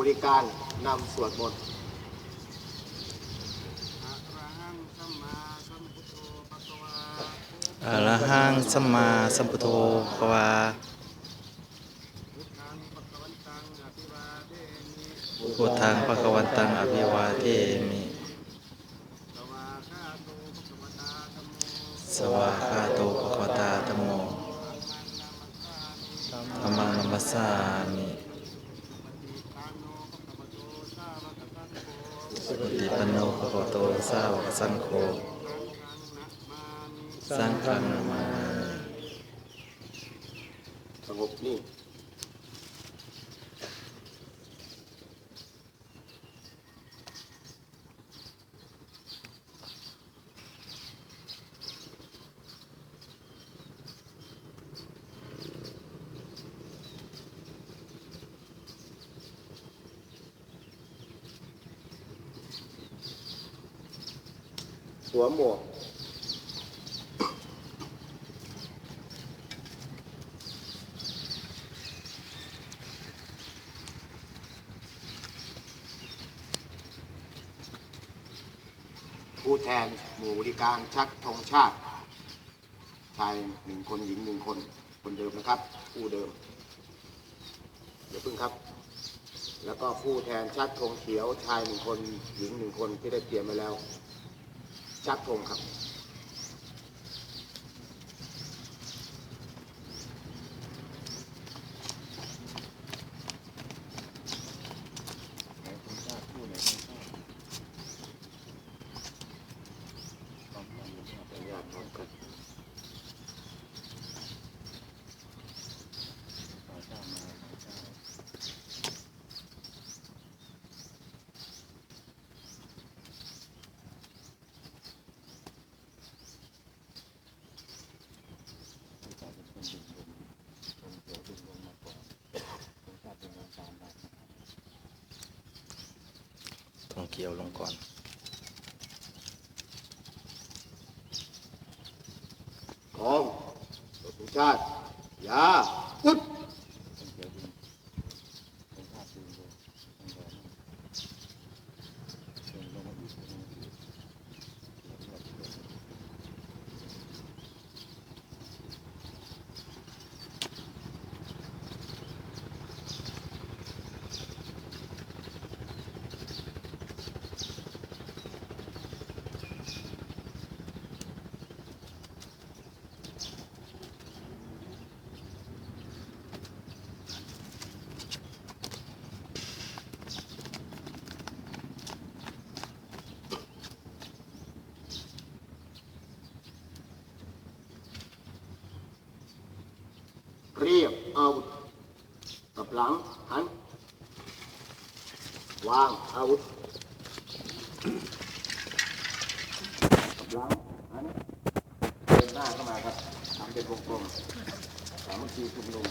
บริการนำสวดมนต์อะระหังสัมมาสัมพุทโธภควาพุทธังภควันตังอภิวาเทมิสวากขาโตภควตาธมโมธัมมังนัมมัสสามิ ติปันโนภควโตสาวกสังโฆสังฆังนามาสงบนิ่ง วมหมวกผู้แทนหมู่บริการชักธงชาติ ชายหนึ่งคนหญิงหนึ่งคน คนเดิมนะครับ ผู้เดิม เดี๋ยวพึ่งครับ แล้วก็ผู้แทนชักธงเขียวชายหนึ่งคนหญิงหนึ่งคนที่ได้เตรียมไว้แล้ว ชักธงครับ ญาติพร้อมกัน ทอง เขียวลงก่อน ของตัวทุกชาติยาพุทธเรียบอาวุธกับ หลัง หัน วางอาวุธกับหลัง หัน เดินหน้าเข้ามาครับทำเป็นวงกลมสามัคคีชุมนุม